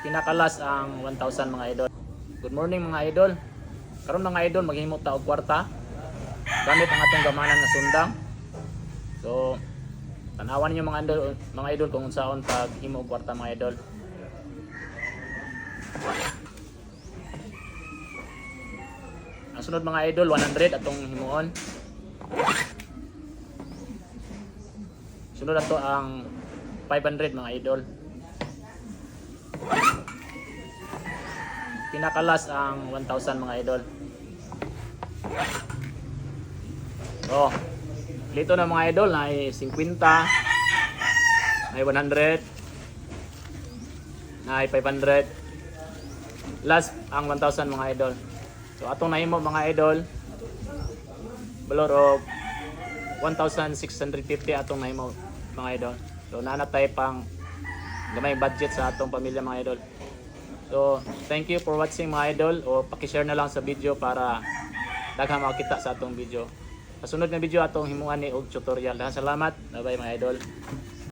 pinakalas ang 1,000 mga idol. Good morning mga idol. Karon mga idol maghimot ta og kwarta. Gamit ang atong gamanan nga sundang. So tanawan niyo mga idol, mga idol kung unsaon pag himo og kwarta mga idol. Ang sunod mga idol 100 atong himuon. Sunod ato ang 500 mga idol. Pinakalas ang 1,000 mga idol. Oh, lito na mga idol na ay 50, na ay 100, na ay 500. Last ang 1,000 mga idol. So atong nahimo mga idol, valor of 1,650 atong nahimo mga idol. So naanatay pang gamay budget sa atong pamilya mga idol. So, thank you for watching mga idol o paki-share na lang sa video para daghang makita sa atong video. Sa sunod nga video atong himuan ni og tutorial. Daghang salamat. Bye bye mga idol.